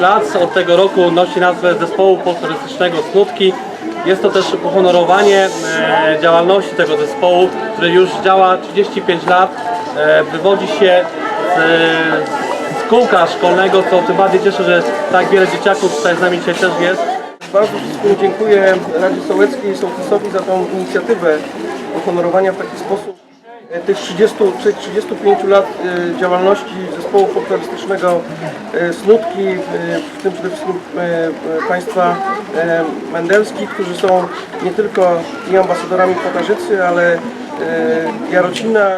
lat. Od tego roku nosi nazwę zespołu folklorystycznego Snutki. Jest to też uhonorowanie e, działalności tego zespołu, który już działa 35 lat. E, wywodzi się z, z kółka szkolnego, co tym bardziej cieszy, że tak wiele dzieciaków tutaj z nami dzisiaj też jest. Bardzo wszystkim dziękuję Radzie Sołeckiej i Sołtysowi za tą inicjatywę uhonorowania w taki sposób tych 30 czy 35 lat e, działalności zespołu folklorystycznego e, Snutki, e, w tym przede wszystkim Państwa Mendelskich, którzy są nie tylko i ambasadorami Kotarzycy, ale Jarocina.